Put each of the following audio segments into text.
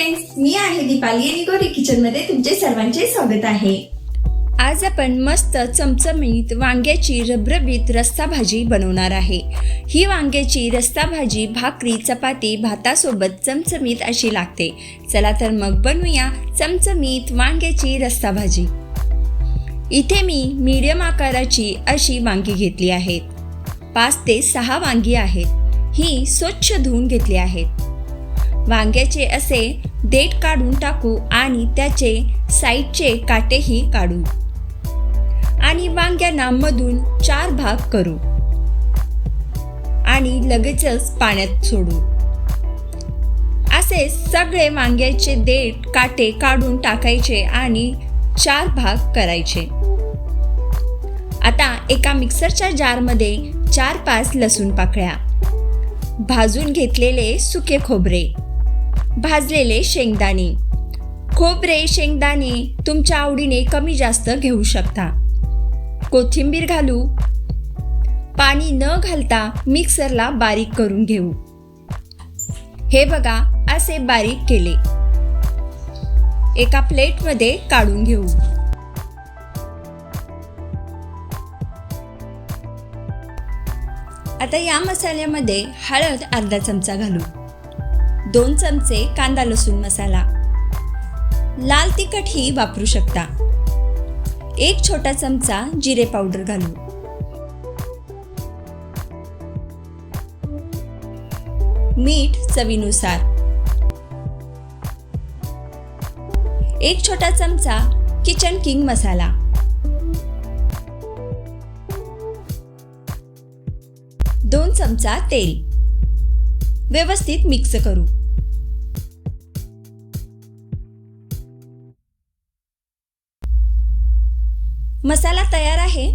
Friends मी आहे दीपाली आणि गोरी किचनमध्ये तुमचे सर्वांचे स्वागत आहे. आज आपण मस्त चमचमीत वांग्याची रबरबीत रस्ता भाजी बनवणार आहे. ही वांग्याची रस्ता भाजी भाकरी चपाती भातासोबत चमचमीत अशी लागते. चला तर मग बनवूया चमचमीत वांग्याची रस्ता भाजी. इथे मी मीडियम आकाराची अशी वांगी घेतली आहेत. पाच ते सहा वांगी आहेत. ही स्वच्छ धुवून घेतली आहेत. वांग्याचे असे देठ काढून टाकू आणि त्याचे साईडचे काटेही काढू. आणि वांग्यांना मधून चार भाग करू. आणि लगेचच पाण्यात सोडू. असे सगळे वांग्याचे देठ काटे काढून टाकायचे आणि चार भाग करायचे. आता एका मिक्सरच्या जारमध्ये चार पाच लसूण पाकळ्या. भाजून घेतलेले सुके खोबरे. भाजलेले शेंगदाणे. खोबरे शेंगदाणे तुमच्या आवडीने कमी जास्त घेऊ शकता. कोथिंबीर घालू. पाणी न घालता मिक्सरला बारीक करून घेऊ. हे बघा असे बारीक केले. एका प्लेटमध्ये काढून घेऊ. आता या मसाल्यामध्ये हळद अर्धा चमचा घालू. दोन चमचे कांदा लसूण मसाला. लाल तिखटही वापरू शकता. एक छोटा चमचा जिरे पावडर घालू मीठ चवीनुसार. एक छोटा चमचा किचन किंग मसाला. दोन चमचा तेल. व्यवस्थित मिक्स करू. मसाला तयार आहे.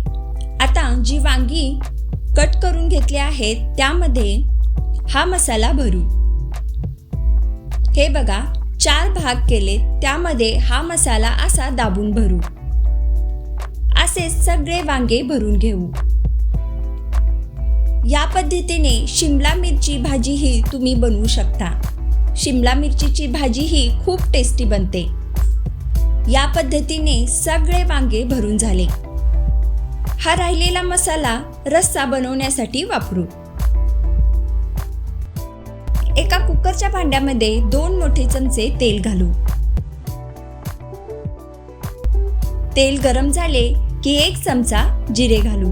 आता जी वांगी कट करून घेतली आहेत त्यामध्ये हा मसाला भरू. हे बघा चार भाग केले त्यामध्ये हा मसाला असा दाबून भरू. असे सगळे वांगे भरून घेऊ. या पद्धतीने शिमला मिरची भाजीही तुम्ही बनवू शकता. शिमला मिरचीची भाजीही खूप टेस्टी बनते. या पद्धतीने सगळे वांगे भरून झाले. हा राहिलेला मसाला रस्सा बनवण्यासाठी वापरू. एका कुकरच्या भांड्यामध्ये दोन मोठे चमचे तेल घालू. तेल गरम झाले की एक चमचा जिरे घालू.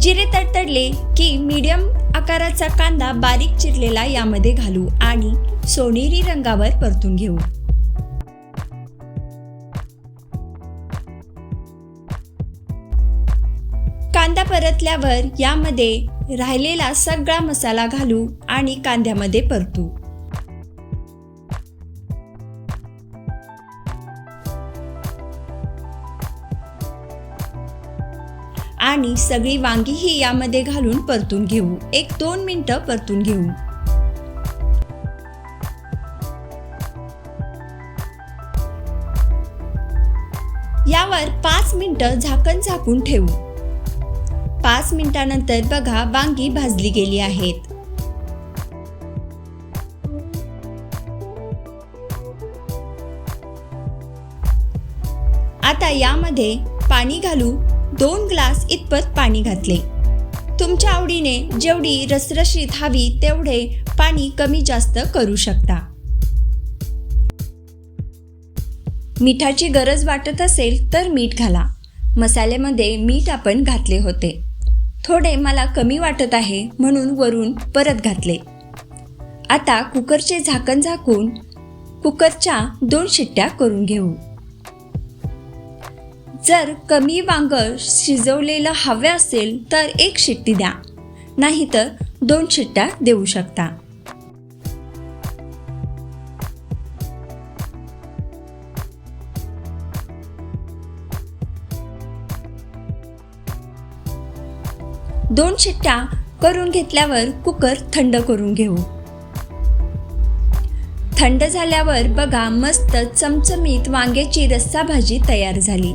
जिरे तडतडले की मीडियम आकाराचा कांदा बारीक चिरलेला यामध्ये घालू आणि सोनेरी रंगावर परतून घेऊ. कांदा परतल्यावर यामध्ये राहिलेला सगळा मसाला घालू आणि कांद्यामध्ये परतू. आणि सगळी वांगीही यामध्ये घालून परतून घेऊ. एक दोन मिनटं परतून घेऊ. यावर पाच मिनटं झाकण झाकून ठेवू. पाच मिनिटानंतर बघा वांगी भाजली गेली आहेत. आता यामध्ये पाणी घालू. दोन ग्लास इतपत पाणी घातले. तुमच्या आवडीने जेवढी रसरशीत हवी तेवढे पाणी कमी जास्त करू शकता. मिठाची गरज वाटत असेल तर मीठ घाला. मसाल्यामध्ये मीठ आपण घातले होते. थोडे मला कमी वाटत आहे म्हणून वरून परत घातले. आता कुकरचे झाकण झाकून कुकरच्या दोन शिट्ट्या करून घेऊ. जर कमी वांग शिजवलेलं हवे असेल तर एक शिट्टी द्या. नाहीतर दोन शिट्ट्या देऊ शकता. दोन शिट्ट्या करून घेतल्यावर कुकर थंड करून घेऊ. थंड झाल्यावर बघा मस्त चमचमीत वांग्याची रस्सा भाजी तयार झाली.